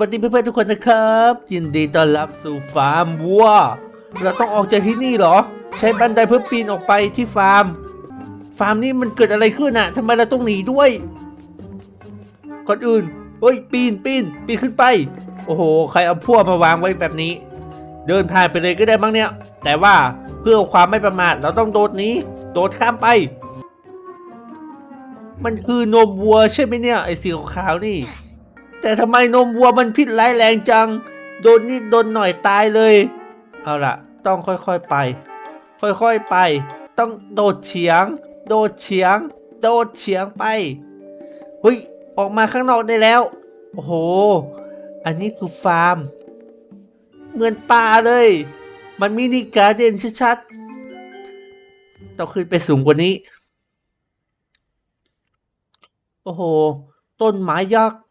วัสดีเพื่อนๆทุกคนนะครับ ยินดีต้อนรับสู่ฟาร์มวัว เราต้องออกจากที่นี่เหรอ ใช้บันไดเพื่อปีนออกไปที่ฟาร์ม ฟาร์มนี้มันเกิดอะไรขึ้นอะทำไมเราต้องหนีด้วยก่อนอื่นเฮ้ยปีนปีนปีนขึ้นไป โอ้โห ใครเอาพวกมาวางไว้แบบนี้ เดินผ่านไปเลยก็ได้บ้างเนี่ย แต่ว่าเพื่อความไม่ประมาทเราต้องโดดหนี้ โดดข้ามไป มันคือนมวัวใช่ไหมเนี่ยไอ้สีขาวๆนี่ แต่ทำไมนมวัวมันพิษร้ายแรงจัง โดนนิดโดนหน่อยตายเลย เอาล่ะ ต้องค่อยๆไป ค่อยๆไป ต้องโดดเฉียง โดดเฉียง โดดเฉียงไปเฮ้ยออกมาข้างนอกได้แล้ว โอ้โห อันนี้คือฟาร์ม เหมือนป่าเลย มันมินิการ์เดนชัดๆ ต้องขึ้นไปสูงกว่านี้ โอ้โห ต้นไม้ยักษ์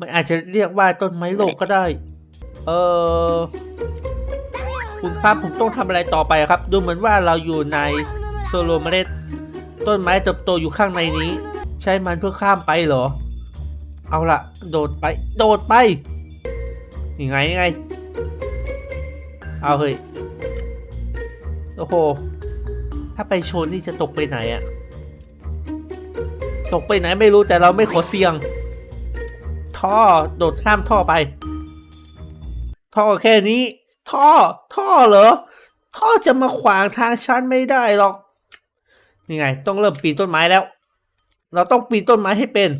มันอาจจะเรียกว่าต้นไม้โลกก็ได้ เออคุณครับผมต้องทำอะไรต่อไปครับ ดูเหมือนว่าเราอยู่ในโซโลเมเลตต้นไม้เติบโตอยู่ข้างในนี้ ใช้มันเพื่อข้ามไปเหรอ เอาละโดดไป โดดไปยังไงยังไง เอาเฮ้ย โอ้โห ถ้าไปชนนี่จะตกไปไหนอะตกไปไหนไม่รู้แต่เราไม่ขอเสี่ยง ท่อโดดข้ามท่อไป ท่อแค่นี้ ท่อ ท่อเหรอ ท่อจะมาขวางทางฉันไม่ได้หรอกนี่ไง ต้องเริ่มปีนต้นไม้แล้ว เราต้องปีนต้นไม้ให้เป็น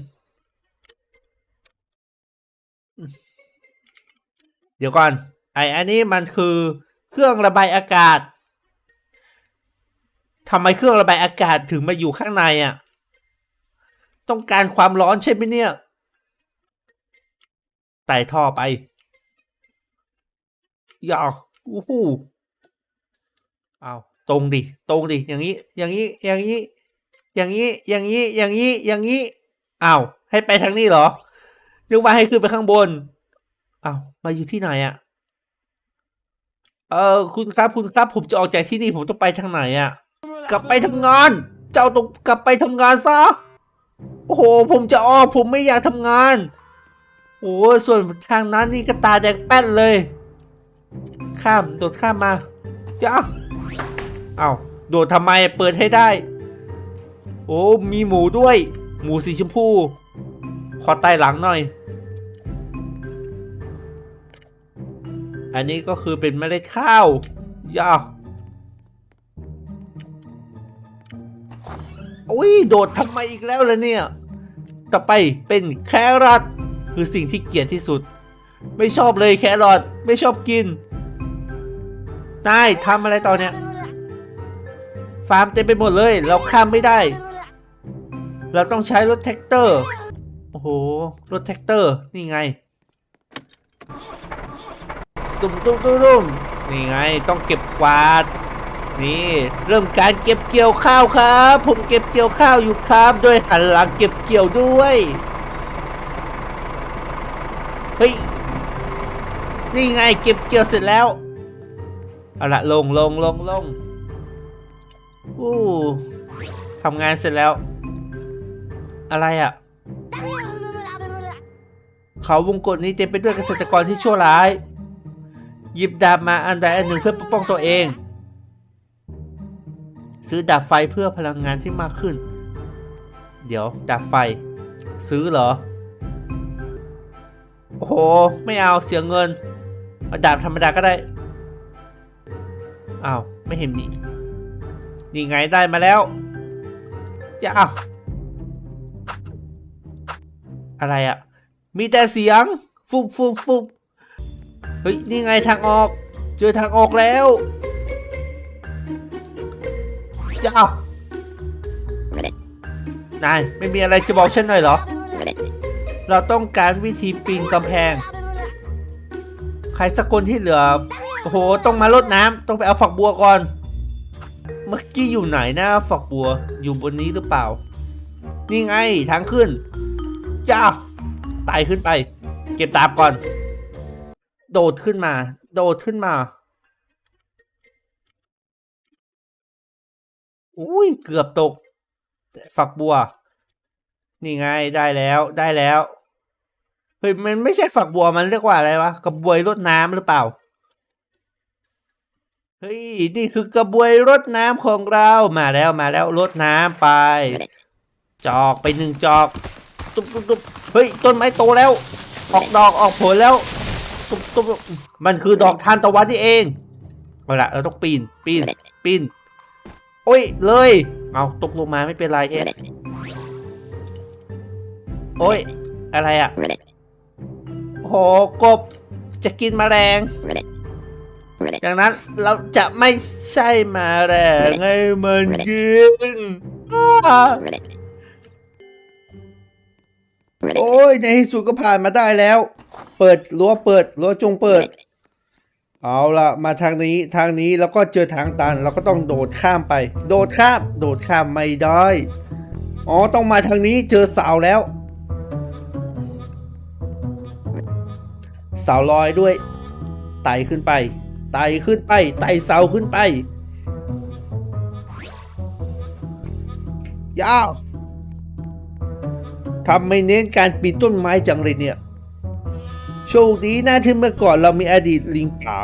เดี๋ยวก่อน ไออันนี้มันคือเครื่องระบายอากาศทำไมเครื่องระบายอากาศถึงมาอยู่ข้างในอะ ต้องการความร้อนใช่ไหมเนี่ย ไต่ท่อไปอย่าอู้หูเอาตรงดิตรงดิอย่างนี้อย่างนี้อย่างนี้อย่างนี้อย่างนี้อย่างนี้อย่างนี้อ้าวให้ไปทางนี้เหรอนึกว่าให้ขึ้นไปข้างบนอ้าวมาอยู่ที่ไหนอะเออคุณครับคุณครับผมจะออกจากที่นี่ผมต้องไปทางไหนอะกลับไปทำงาน เจ้าต้องกลับไปทำงานซะโอ้โหผมจะออกผมไม่อยากทำงาน โอ้ส่วนทางนั้นนี่ก็ตาแดงแป้นเลย ข้ามโดดข้ามมาจ้าเอาโดดทำไมเปิดให้ได้ โอ้มีหมูด้วย หมูสีชมพูขอไต่หลังหน่อย อันนี้ก็คือเป็นเมล็ดข้าวย่าอุ้ยโดดทำไมอีกแล้วล่ะเนี่ย ต่อไปเป็นแครอท คือสิ่งที่เกลียดที่สุด ไม่ชอบเลยแครอทไม่ชอบกินนายทำอะไรตอนเนี้ยฟาร์มเต็มไปหมดเลย เราข้ามไม่ได้ เราต้องใช้รถแท็กเตอร์ โอ้โห รถแท็กเตอร์ นี่ไง ตุ้มตุ้มตุ้มตุ้มนี่ไง ต้องเก็บกวาด นี่ เริ่มการเก็บเกี่ยวข้าวครับ ผมเก็บเกี่ยวข้าวอยู่ครับโดยหันหลังเก็บเกี่ยวด้วย เฮ้ย นี่ไงเก็บเกี่ยวเสร็จแล้ว เอาละลงลงลงลงอู้ทำงานเสร็จแล้ว อะไรอะ่ะ เขาวงกฏนี้เต็มไปด้วยเกษตรกรที่ชั่วร้าย หยิบดาบมาอันใดอันหนึ่งเพื่อปกป้องตัวเอง ซื้อดาบไฟเพื่อพลังงานที่มากขึ้น เดี๋ยวดาบไฟ ซื้อเหรอ โอ้โห ไม่เอาเสียเงิน เอาดาบธรรมดาก็ได้อ้าวไม่เห็นมีนี่ไงได้มาแล้วอย่าอ้าวอะไรอะมีแต่เสียง ฟุบฟุบฟุบเฮ้ย นี่ไงทางออก เจอทางออกแล้วอย่าอ้าวนายไม่มีอะไรจะบอกฉันหน่อยเหรอ เราต้องการวิธีปีนกำแพง ใครสักคนที่เหลือ โอ้โห ต้องมาลดน้ำต้องไปเอาฝักบัวก่อน เมื่อกี้อยู่ไหนนะฝักบัว อยู่บนนี้หรือเปล่า นี่ไงทางขึ้น จ้าไต่ขึ้นไป เก็บดาบก่อน โดดขึ้นมา โดดขึ้นมา อุ้ย เกือบตก ฝักบัว นี่ไง ได้แล้ว ได้แล้ว ฮ้ยมันไม่ใช่ฝักบัวมันเรียกว่าอะไรวะกระบวยรดน้ำหรือเปล่า เฮ้ยนี่คือกระบวยรดน้ำของเรามาแล้วมาแล้วรดน้ำไป จอกไปหนึ่งจอก ตุ๊บตุ๊บตุ๊บเฮ้ยต้นไม้โตแล้ว ออกดอกออกผลแล้วตุ๊บตุ๊บตุ๊บมันคือดอกทานตะวันนี่เองเอาละเราต้องปีนปีนปีนโอ้ยเลยเอาตกลงมาไม่เป็นไรเอ๊ะโอ้ยอะไรอะ โอ้โหกบจะกินแมลงดังนั้นเราจะไม่ใช่แมาแรงให้มันกินอ้าโอ้ยในที่สุดก็ผ่านมาได้แล้ว เปิดรั้วเปิดรั้วจงเปิด เอาละมาทางนี้ทางนี้แล้วก็เจอทางตันเราก็ต้องโดดข้ามไป โดดข้าม โดดข้ามไม่ได้ อ๋อต้องมาทางนี้เจอเสาแล้ว เสาลอยด้วย ไต่ขึ้นไป ไต่ขึ้นไป ไต่เสาขึ้นไป ยาวทำไม่เน้นการปีนต้นไม้จังเลยเนี่ย โชคดีนะที่เมื่อก่อนเรามีอดีตลิงป่า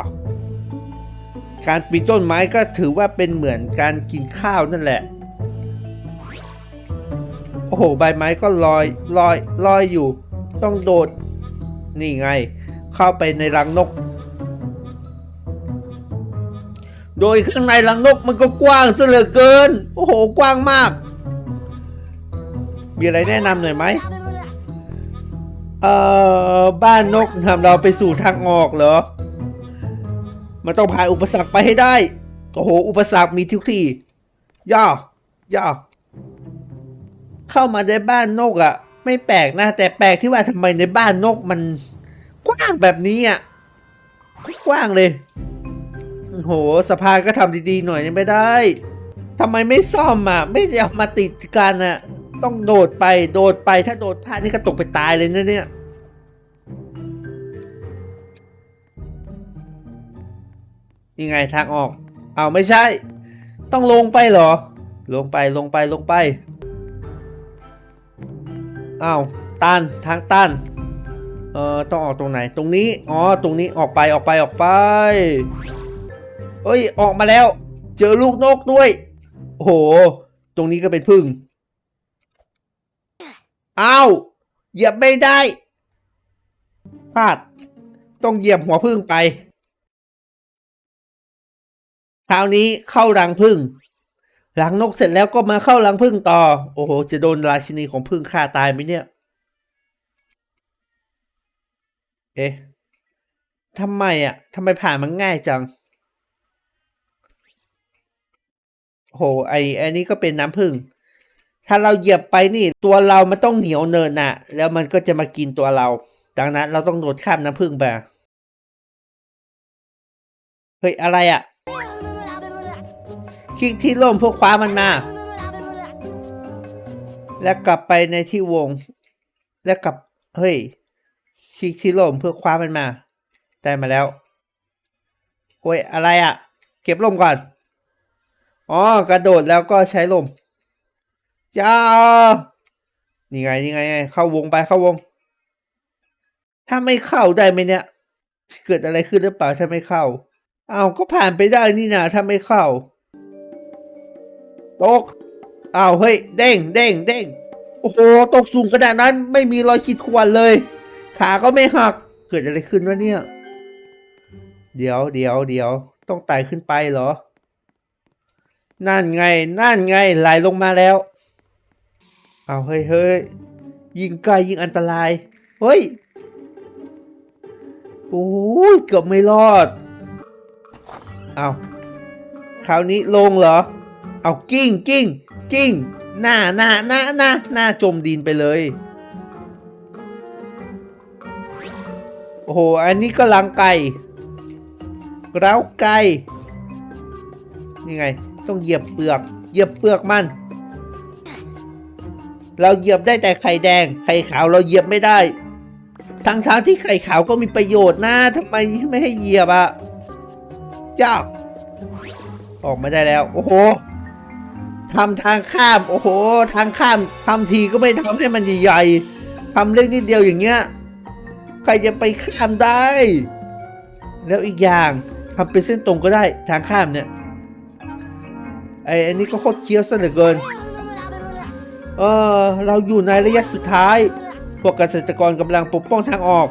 การปีนต้นไม้ก็ถือว่าเป็นเหมือนการกินข้าวนั่นแหละ โอ้โห ใบไม้ก็ลอยลอยลอยอยู่ ต้องโดด นี่ไง เข้าไปในรังนก โดยข้างในรังนกมันก็กว้างเหลือเกิน โอ้โห กว้างมาก มีอะไรแนะนำหน่อยไหมเอ่อ บ้านนกทำเราไปสู่ทางออกเหรอ มันต้องผ่านอุปสรรคไปให้ได้ โอ้โห อุปสรรคมีทุกที่ ย่อย่อเข้ามาในบ้านนกอะ่ะ ไม่แปลกนะ แต่แปลกที่ว่าทำไมในบ้านนกมัน กว้างแบบนี้อะกว้างเลยโอ้โหสะพานก็ทำดีๆหน่อยยังไม่ได้ทำไมไม่ซ่อมอะ ไม่เอามาติดกันอะ ต้องโดดไปโดดไปถ้าโดดพลาดนี่ก็ตกไปตายเลยนะเนี่ยยังไงทางออก เอาไม่ใช่ ต้องลงไปเหรอ ลงไปลงไปลงไปอ้าวตันทางตัน เออต้องออกตรงไหนตรงนี้อ๋อตรงนี้ออกไปออกไปออกไปเฮ้ยออกมาแล้ว เจอลูกนกด้วยโอ้โห ตรงนี้ก็เป็นพึ่งอ้าวเหยียบไม่ได้พลาดต้องเหยียบหัวพึ่งไปคราวนี้เข้ารังพึ่งรังนกเสร็จแล้วก็มาเข้ารังพึ่งต่อ โอ้โห จะโดนราชินีของพึ่งฆ่าตายไหมเนี่ย เอ๊ะทำไมอะทำไมผ่านมันง่ายจัง โห ไออันนี้ก็เป็นน้ำผึ้ง ถ้าเราเหยียบไปนี่ ตัวเรามันต้องเหนียวเนินน่ะแล้วมันก็จะมากินตัวเรา ดังนั้นเราต้องโดดข้ามน้ำผึ้งไป เฮ้ย อะไรอะคลิกที่ร่มเพื่อคว้ามันมา แล้วกลับไปในที่วง แล้วกลับ เฮ้ย คลิกที่ร่มเพื่อคว้ามันมา ได้มาแล้วโอ้ยอะไรอะ่ะ เก็บร่มก่อน อ๋อกระโดดแล้วก็ใช้ร่มจ้านี่ไงนี่ไง เข้าวงไปเข้าวง ถ้าไม่เข้าได้ไหมเนี่ย เกิดอะไรขึ้นหรือเปล่าถ้าไม่เข้าอ้าวก็ผ่านไปได้นี่นะถ้าไม่เข้าตกอ้าวเฮ้ยเด้งเด้งเด้งโอ้โห ตกสูงขนาดนั้นไม่มีรอยขีดข่วนเลย ขาก็ไม่หัก เกิดอะไรขึ้นวะเนี่ย เดี๋ยวเดี๋ยวเดี๋ยวต้องไต่ขึ้นไปเหรอ นั่นไง นั่นไงไหลลงมาแล้ว เอาเฮ้ยเฮ้ยยิงไกลยิงอันตราย เฮ้ย โอ้ยเกือบไม่รอด เอาคราวนี้ลงเหรอ เอากิ้งกิ้งกิ้งหน้าหน้าหน้าหน้าหน้าจมดินไปเลย อ้โห อันนี้ก็ลังไก่กร้าวไก่นี่ไง ต้องเหยียบเปลือก เหยียบเปลือกมัน เราเหยียบได้แต่ไข่แดง ไข่ขาวเราเหยียบไม่ได้ ทั้งทางๆที่ไข่ขาวก็มีประโยชน์นะทำไมไม่ให้เหยียบอะเจ้าออกมาได้แล้ว โอ้โหทำทางข้าม โอ้โห ทางข้ามทำทีก็ไม่ทำให้มันใหญ่ๆทำเล็กนิดเดียวอย่างเงี้ย ใครจะไปข้ามได้ แล้วอีกอย่างทำเป็นเส้นตรงก็ได้ทางข้ามเนี่ยไอ้อันนี้ก็โคตรเคี้ยวซะเหลือเกิน เออเราอยู่ในระยะสุดท้าย พวกเกษตรกรกำลังปกป้องทางออก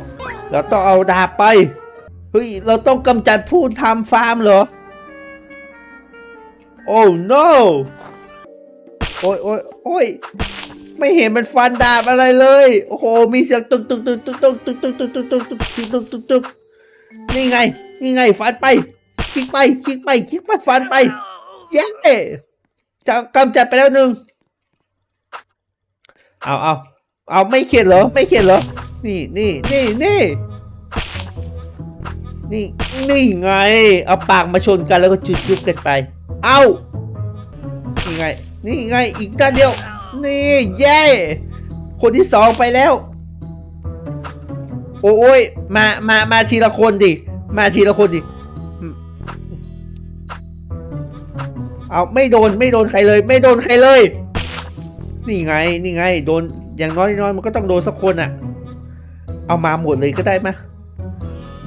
เราต้องเอาดาบไป เฮ้ย เราต้องกำจัดผู้ทำฟาร์มเหรอ โอ้ no โอ้ยโอ้ยโอ้ย ไม่เห็นมันฟันดาบอะไรเลย โอ้โห มีเสียงตึกตึกตึกตึกตึกตึกตึกตึกตึกตึกตึกตึกตึกตึกตึกนี่ไง นี่ไง ฟันไป คลิกไป คลิกไป คลิกไปฟันไป เย้จะกำจัดไปแล้วหนึ่งเอาเอาเอาไม่เขียนเหรอ ไม่เขียนเหรอ นี่นี่นี่นี่นี่นี่ไง เอาปากมาชนกันแล้วก็จุดจุดกันไป เอานี่ไง นี่ไง อีกด้านเดียว นี่เย้คนที่สองไปแล้ว โอ้ยมามามาทีละคนดิ มาทีละคนดิ เอาไม่โดนไม่โดนใครเลย ไม่โดนใครเลย นี่ไงนี่ไง โดนอย่างน้อยน้อยมันก็ต้องโดนสักคนอะเอามาหมดเลยก็ได้มะ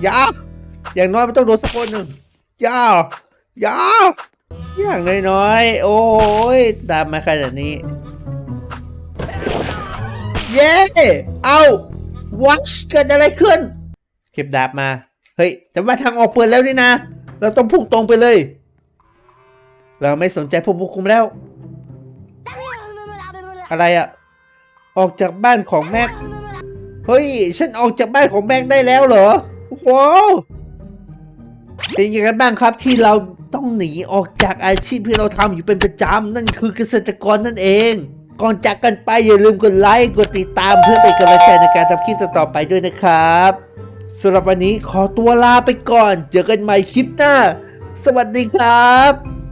อยาอย่างน้อยมันต้องโดนสักคนหนึ่งอยาอยาอย่างน้อยๆ โอ้ยตามมาขนาดนี้ เย้ เอาวัชเกิดอะไรขึ้น เก็บดาบมา เฮ้ย แต่ว่าทางออกเปิดแล้วนี่นะ เราต้องพุ่งตรงไปเลย เราไม่สนใจพวกผู้คุมแล้ว อะไรอะออกจากบ้านของแม็ก เฮ้ย ฉันออกจากบ้านของแม็กได้แล้วเหรอโอ้โหเป็นยังไงบ้างครับที่เราต้องหนีออกจากอาชีพที่เราทำอยู่เป็นประจำนั่นคือเกษตรกรนั่นเอง ก่อนจากกันไปอย่าลืมกดไลค์กดติดตามเพื่อเป็นกำลังใจในการทำคลิปต่อๆไปด้วยนะครับสำหรับวันนี้ขอตัวลาไปก่อน เจอกันใหม่คลิปหน้า สวัสดีครับ